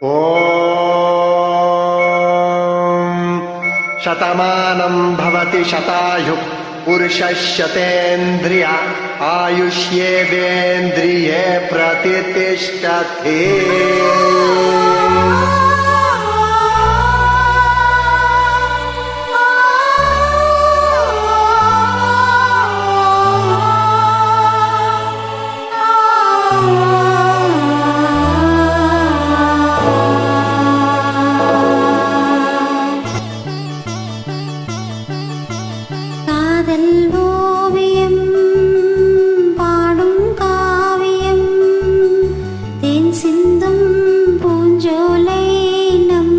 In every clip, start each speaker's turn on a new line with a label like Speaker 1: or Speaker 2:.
Speaker 1: ॐ शतमानं भवति शतायुः पुरुषः शतेन्द्रिय आयुष्येवेन्द्रिये प्रतितिष्ठति
Speaker 2: காதல் ஓவியம் பாடும் காவியம் தேன் சிந்தும் பூஞ்சோலை நம்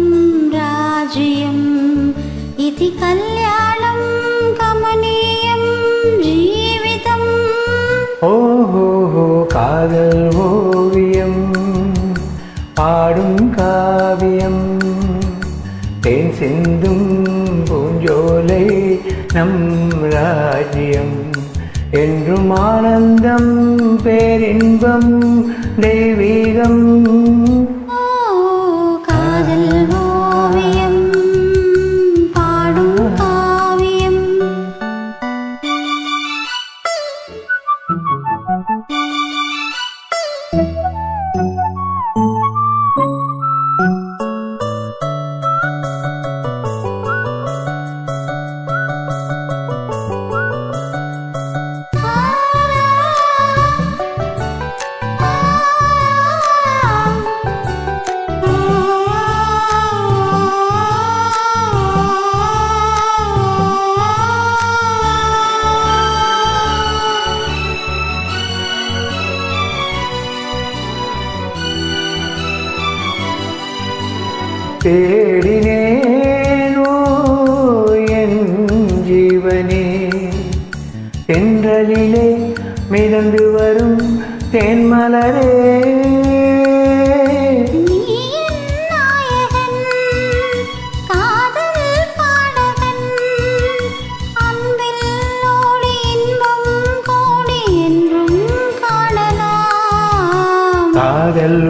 Speaker 2: ராஜ்யம். இது கல்யாணம் கமனீயம் ஜீவிதம்.
Speaker 3: ஓஹோ காதல் ஓவியம் பாடும் காவியம் தேன் சிந்தும் பூஞ்சோலை நம் ராஜ்யம் என்றும் ஆனந்தம் பேரின்பம் தெய்வீகம்.
Speaker 2: thank you
Speaker 3: தேடினேனோ என் ஜீவனே. தென்றலிலே மிதந்து வரும் தென்மலரே.
Speaker 2: காதல்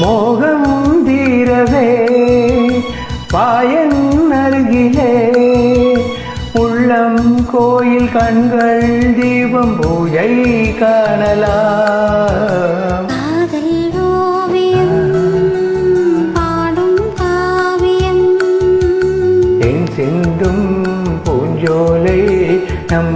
Speaker 3: மோகம் தீரவே பாயன் அருகிலே. உள்ளம் கோயில் கண்கள் தீபம் பூஜை காணலாம். சிந்தும் பூஞ்சோலை நம்